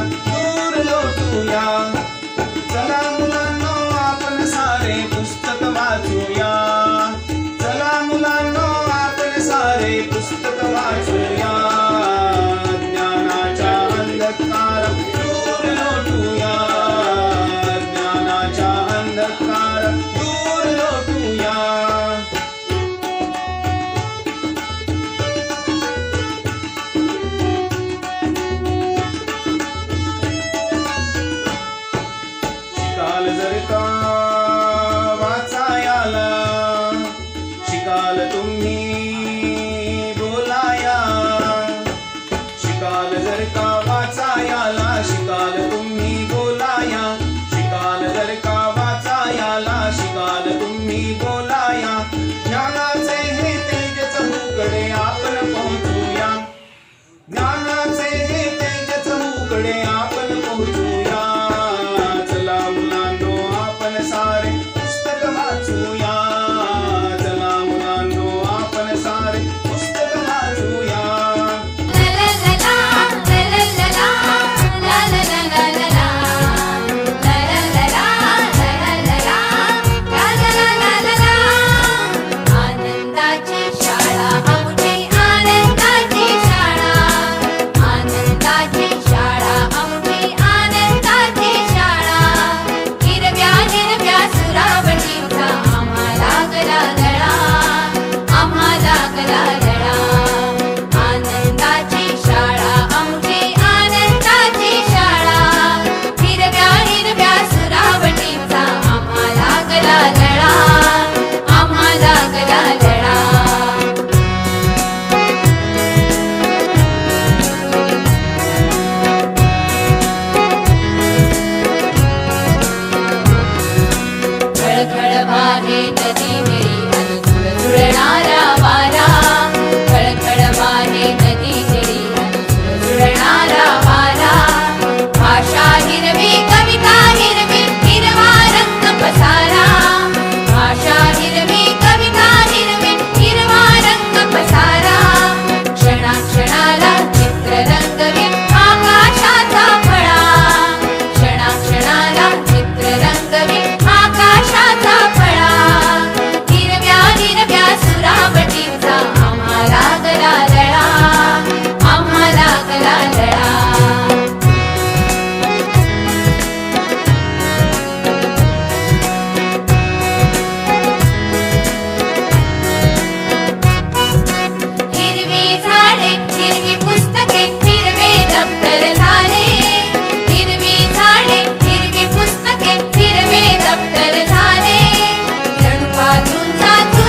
दूरलो मुलांना आपण सारे पुस्तक वाचूया. चला मुलांना आपण सारे पुस्तक वाचूया. ज्ञानाच्या अंधकार दूर लोटूया ज्ञानाच्या शिकाल जर वाचायाला शिकाल तुम्ही बोलाया. शिकाल जर का वाचायाला शिकाल तुम्ही Stepping out to you.